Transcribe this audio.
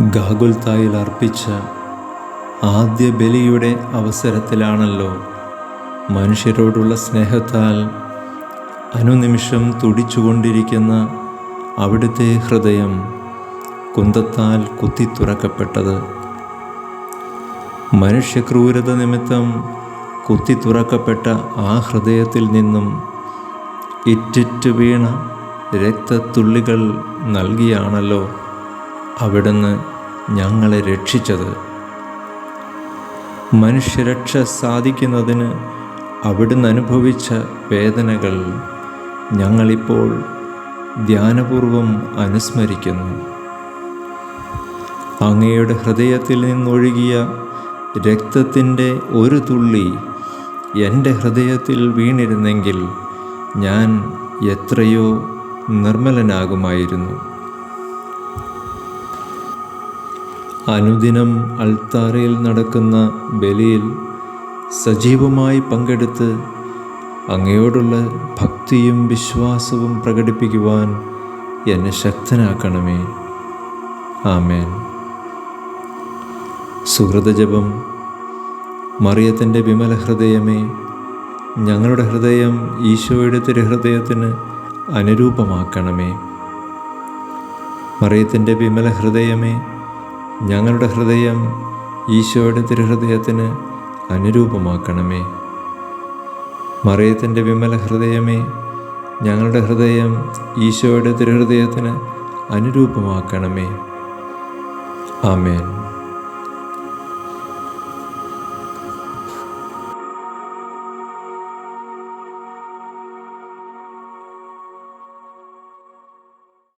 ഗാഗുൽത്തായിൽ അർപ്പിച്ച ആദ്യ ബലിയുടെ അവസരത്തിലാണല്ലോ മനുഷ്യരോടുള്ള സ്നേഹത്താൽ അനുനിമിഷം തുടിച്ചുകൊണ്ടിരിക്കുന്ന അവിടുത്തെ ഹൃദയം കുന്തത്താൽ കുത്തിത്തുറക്കപ്പെട്ടത്. മനുഷ്യക്രൂരത നിമിത്തം കുത്തിത്തുറക്കപ്പെട്ട ആ ഹൃദയത്തിൽ നിന്നും ഇറ്റിറ്റ് വീണ രക്തത്തുള്ളികൾ നൽകിയാണല്ലോ അവിടുന്ന് ഞങ്ങളെ രക്ഷിച്ചത്. മനുഷ്യരക്ഷ സാധിക്കുന്നതിന് അവിടുന്ന് അനുഭവിച്ച വേദനകൾ ഞങ്ങളിപ്പോൾ ധ്യാനപൂർവം അനുസ്മരിക്കുന്നു. അങ്ങയുടെ ഹൃദയത്തിൽ നിന്നൊഴുകിയ രക്തത്തിന്റെ ഒരു തുള്ളി എന്റെ ഹൃദയത്തിൽ വീണിരുന്നെങ്കിൽ ഞാൻ എത്രയോ നിർമ്മലനാകുമായിരുന്നു. അനുദിനം അൾത്താരയിൽ നടക്കുന്ന ബലിയിൽ സജീവമായി പങ്കെടുത്ത് അങ്ങയോടുള്ള ഭക്തിയും വിശ്വാസവും പ്രകടിപ്പിക്കുവാൻ എന്നെ ശക്തനാക്കണമേ. ആമേൻ. സുഹൃതജപം മറിയത്തിന്റെ വിമല ഹൃദയമേ ഞങ്ങളുടെ ഹൃദയം ഈശോയുടെ തിരുഹൃദയത്തിന് അനുരൂപമാക്കണമേ. മറിയത്തിന്റെ വിമല ഹൃദയമേ ഞങ്ങളുടെ ഹൃദയം ഈശോയുടെ തിരുഹൃദയത്തിന് അനുരൂപമാക്കണമേ. മറിയത്തിന്റെ വിമല ഹൃദയമേ ഞങ്ങളുടെ ഹൃദയം ഈശോയുടെ തിരുഹൃദയത്തിന് അനുരൂപമാക്കണമേ. ആമേൻ.